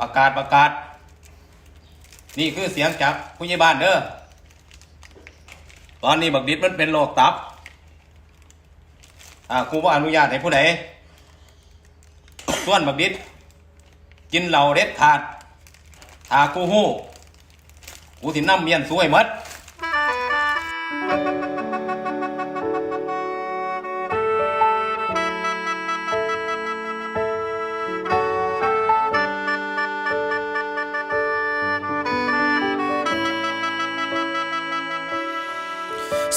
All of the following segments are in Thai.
ประกาศประกาศ นี่คือเสียงจากผู้ใหญ่บ้านเด้อตอนนี้บักดิดมันเป็นโรคตับ อ่าครูว่าอนุญาตให้ผู้ใดส่วนบักดิดกินเหล่าเด็ดขาดถ้ากูฮู้กูสินำเมียนสวยหมด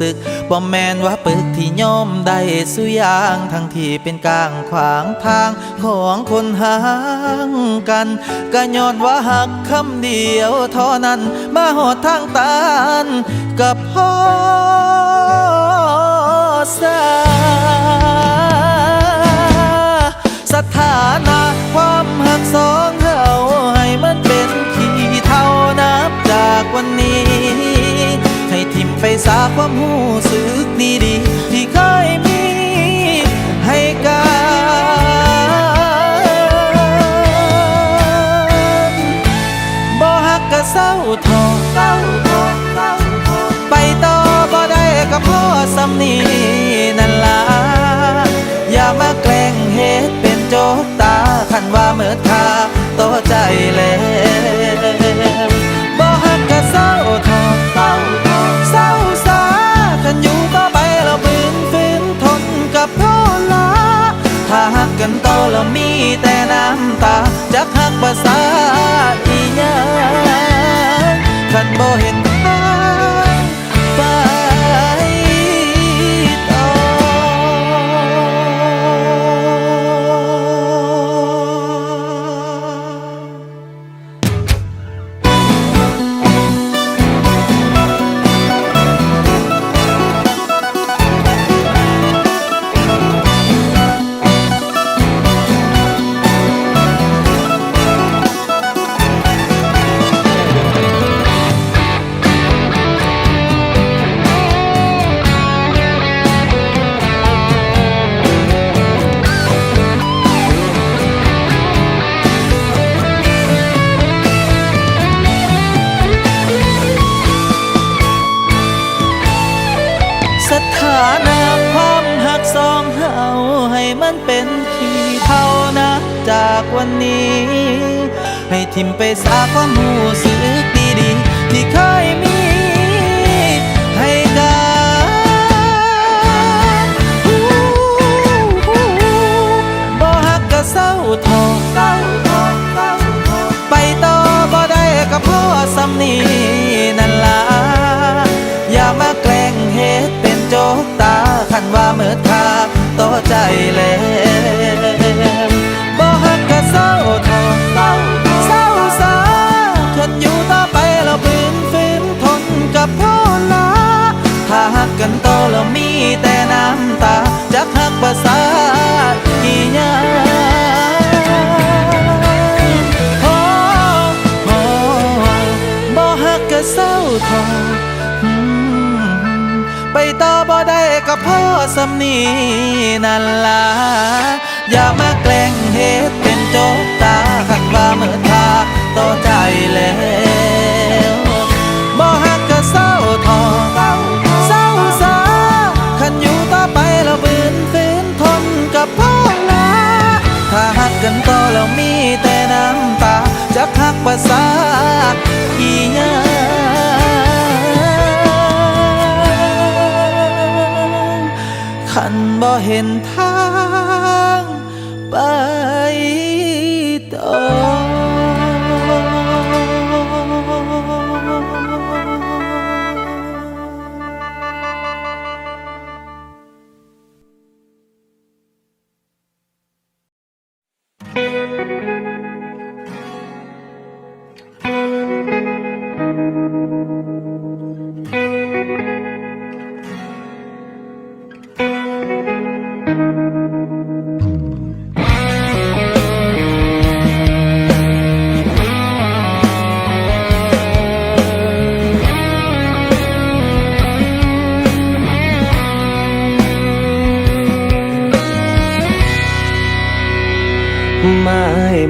สึกบ่แมนว่าปึกที่ย่อมได้สุยางทั้งที่เป็นกลางขวางทางของคนห่างกันก็ย้อนว่าหักคำเดียวเท่านั้นมาหอดทางตันกับพ่อสา สาความหูสึกดีๆที่เคยมีให้กันบ่ฮักก็เศร้าทอเศร้าทอไปต่อบ่ได้ก็พอสำนีนั่นล่ะอย่ามาแกล้งเฮ็ดเป็นโจกตาคันว่าเมิดค่าต่อใจแล้ว แล้วมีแต่น้ำตาจักหักภาษาอีหยังคันบ่เห็น จากวันนี้ ให้ทิมไปสาความหูสึกดีๆ ที่เคยมี มีแต่น้ำตาจักหักภาษาอีหยังโอ้อ้บ่ฮักก็เศร้าทออืมไปต่อบ่ได้กับพ่อสำนีนั่นล่ะอย่ามาแกล้งเฮ็ดเป็นโจกตาขันว่าเมื่อทาต่อใจแล้วบ่ฮักก็เศร้าทอ ไปแล้วบืนฝืนทนกับพ่อลาถ้าหักกันต่อแล้วมีแต่น้ำตาจะหักภาษาอีหยังขันบ่เห็นทางไปต่อ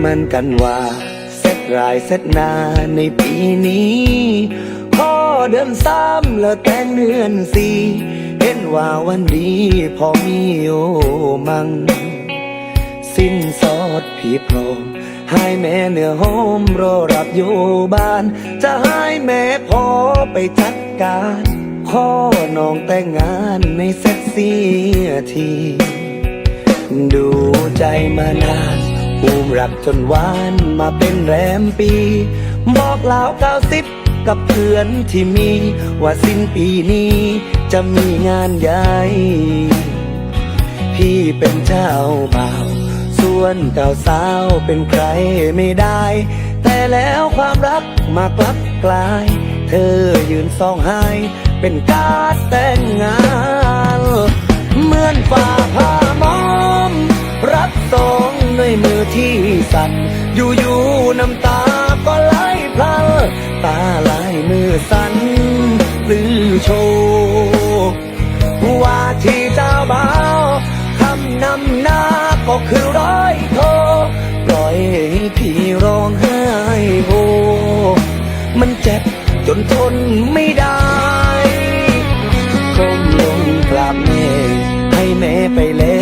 มันกันว่าเสร็จรายเสร็จนาในปีนี้ข้อเดือนสามแล้วแต่งเดือนสี่เห็นว่าวันดีพอมีโอมัง สิ้นสอดผีโพรงให้แม่เนื้อหอมรอรับอยู่บ้าน จะให้แม่พอไปจัดการข้อน้องแต่งงานในเซ็กซี่ที ดูใจมานาน ภูมรักจนหวานมาเป็นแรมปี บอกลาวเก้าสิบกับเพื่อนที่มี ว่าสิ้นปีนี้จะมีงานใหญ่ พี่เป็นเจ้าบ่าว ส่วนเจ้าสาวเป็นใครไม่ได้ แต่แล้วความรักมากลับกลาย เธอยืนซองไห้เป็นการดแต่งงาน เหมือนฝ่าผ้ามอม รับสอง ด้วยมือที่สั่น อยู่ๆน้ำตาก็ไหลพลันตาไหลมือสั่นหรือโชว์ว่าที่เจ้าบ่าวคำนำหน้าก็คือร้อยโทปล่อยให้พี่ร้องไห้โฮมันเจ็บจนทนไม่ได้ก้มลงกราบแม่ให้แม่ไปแล้ววันหาย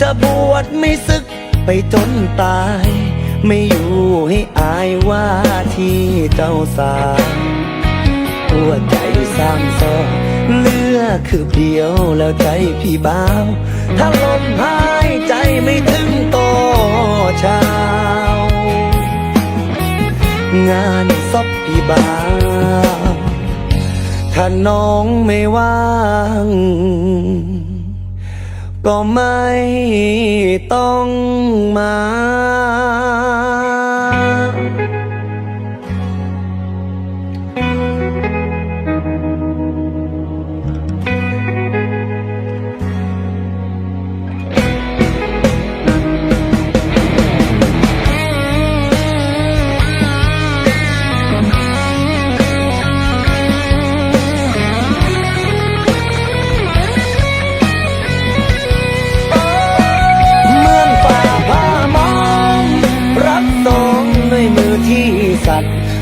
จะบวชไม่ศึกไปจนตาย ไม่อยู่ให้อายว่าที่เจ้าสาวหัวใจสร้างซอเลือคือเดียวแล้วใจพี่บ้าว ถ้าลมหายใจไม่ถึงโตเช้างานซบพี่บ้าวถ้าน้องไม่ว่าง ก็ไม่ต้องมา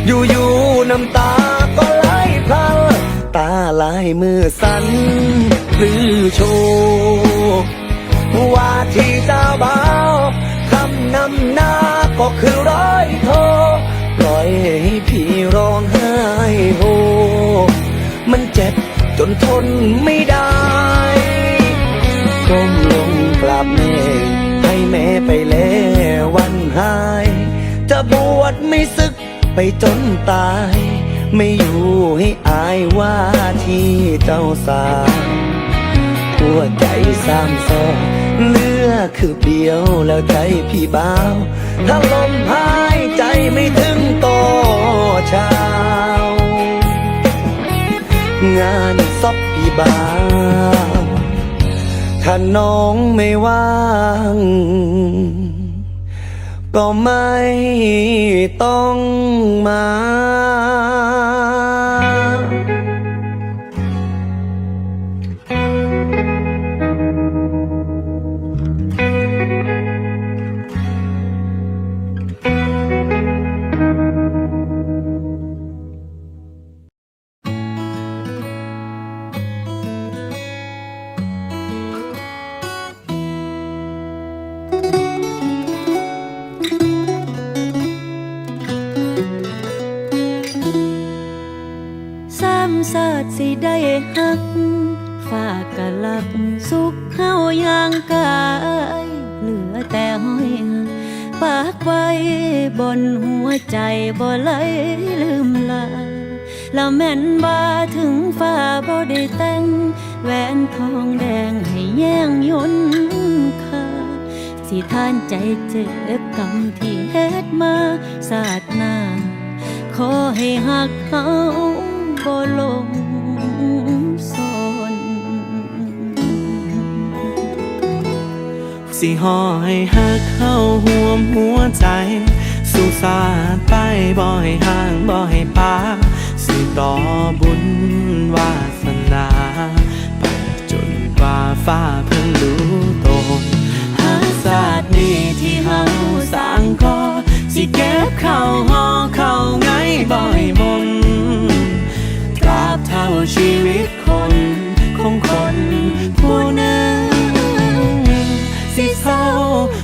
สั่อยู่ๆน้ำตาก็ไหลพลันตาลายมือสั่นหรือโชว์ว่าที่เจ้าบ่าวคำนำหน้าก็คือร้อยโทปล่อยให้พี่ร้องไห้โฮมันเจ็บจนทนไม่ได้ก้มลงกราบแม่ให้แม่ไปแล้ววันหาย จะบวชไม่ศึก ไปจนตาย ไม่อยู่ให้อายว่าที่เจ้าสาวหัวใจสามซอกเลือคือเดียวแล้วใจพี่บ้าว ถ้าลมหายใจไม่ถึงโตอเช้างานซบพี่บ้าวถ้าน้องไม่ว่าง ก็ไม่ต้องมา สุขเฮาย่างกายเหลือแต่ห้อยหักปากไว้บนหัวใจบ่ไหลลืมลาแล้วแม่นบ่าถึงฟ้าบ่ได้แต่งแหวนทองแดงให้แย่งยนค่าสิท่านใจเจ็บกรรมที่เฮ็ดมาสาดหน้า ขอให้หักเขาบ่ลง สิหอให้หักเข้าห่วมหัวใจ สุสาดไปบ่อยห่างบ่อยป้า สิต่อบุญวาสนา ไปจนกว่าฟ้าเพิ่งรู้ตนหาศาสตร์นี้ที่เฮาสร้างก็สิเก็บเข้าห่อเข้าไงบ่อยมนตราบเท่าชีวิตคนของคนผู้นึ่ง ง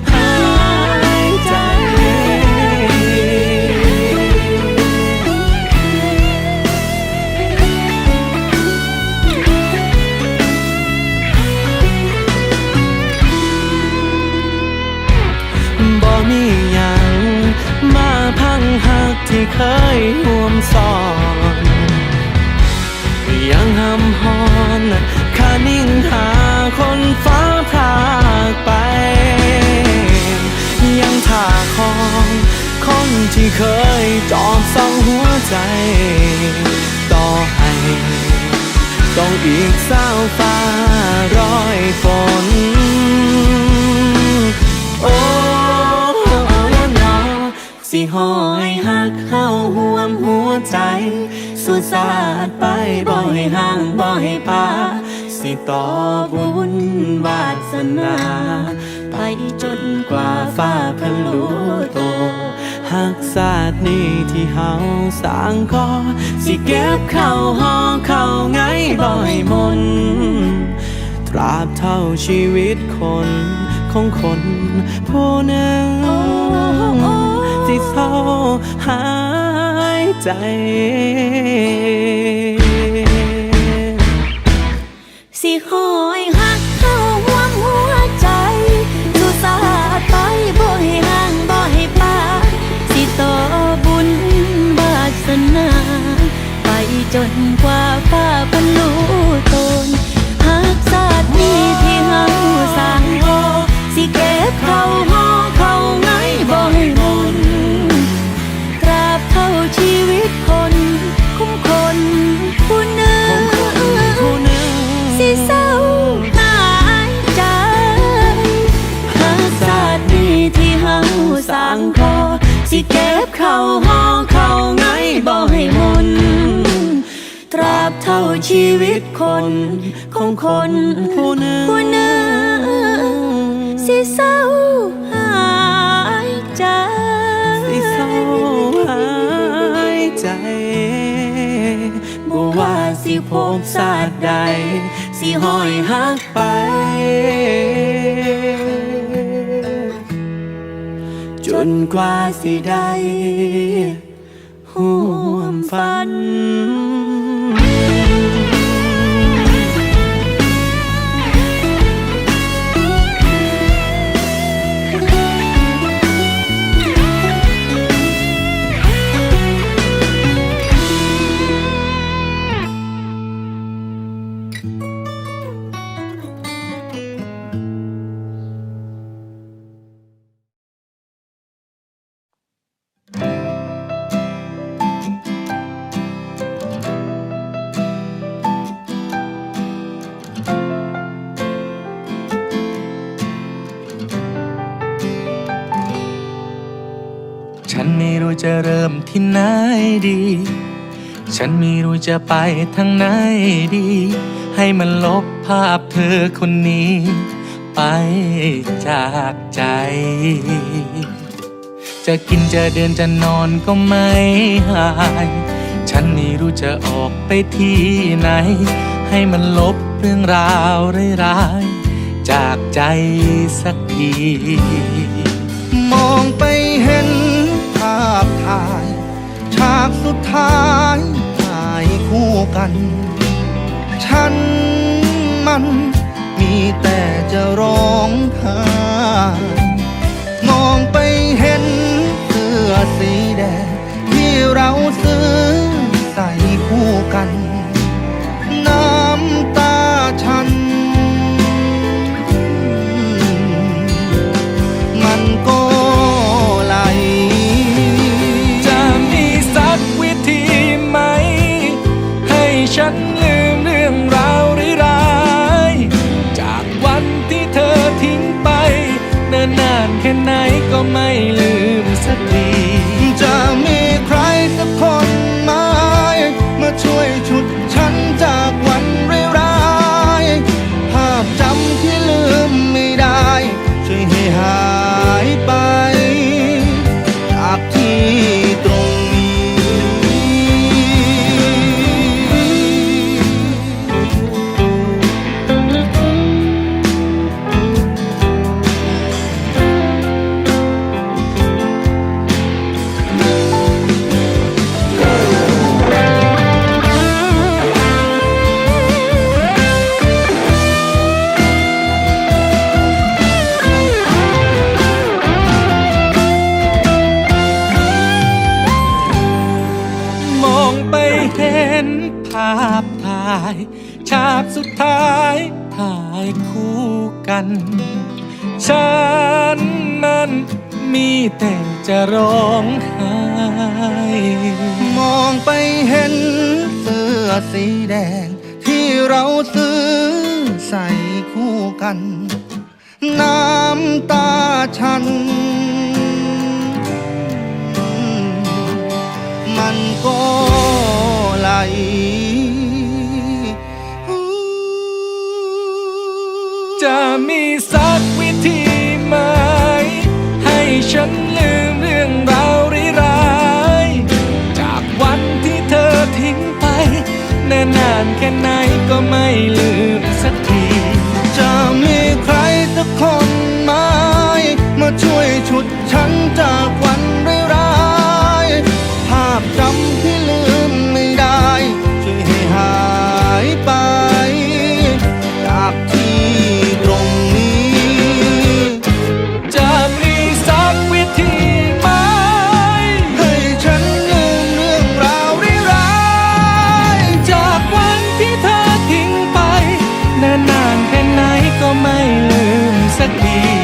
อีกเศร้าฟ้าร้อยฝน โอ้นอสิหอยหักเข้าห่วมหัวใจ สุดสาดไปบ่ให้ห่างบ่ให้ปาสิต่อบุญวาสนา ไปจนกว่าฟ้าพะลูโต หักศาสตร์นี้ที่เฮาสร้างก็สิเก็บเข้าห้อเข้าไงบ่อยมน ตราบเท่าชีวิตคนของคนผู้หนึ่งที่เศร้าหายใจ คนของคนผู้หนึ่งผู้หนึ่งสิเศร้าหายใจสิเศร้าหายใจบ่ว่าสิพบศาสตร์ใด สิห้อยหักไป จนกว่าสิได้ห่วมฝัน ดี ฉันไม่รู้จะไปทางไหนดี ให้มันลบภาพเธอคนนี้ ไปจากใจ จะกินจะเดินจะนอนก็ไม่หาย ฉันไม่รู้จะออกไปที่ไหน ให้มันลบเรื่องราวร้ายๆจากใจสักที มองไปเห็นภาพถ่ายากสุดท้ายถ่ายคู่กัน ฉันมันมีแต่จะร้องไห้มองไปเห็นเสื้อสีแดงที่เราซื้อใส่คู่กัน my จะร้องไห้มองไปเห็นเสื้อสีแดง ที่เราซื้อใส่คู่กัน น้ำตาฉัน มันก็ไหล ก็ไม่ aquí.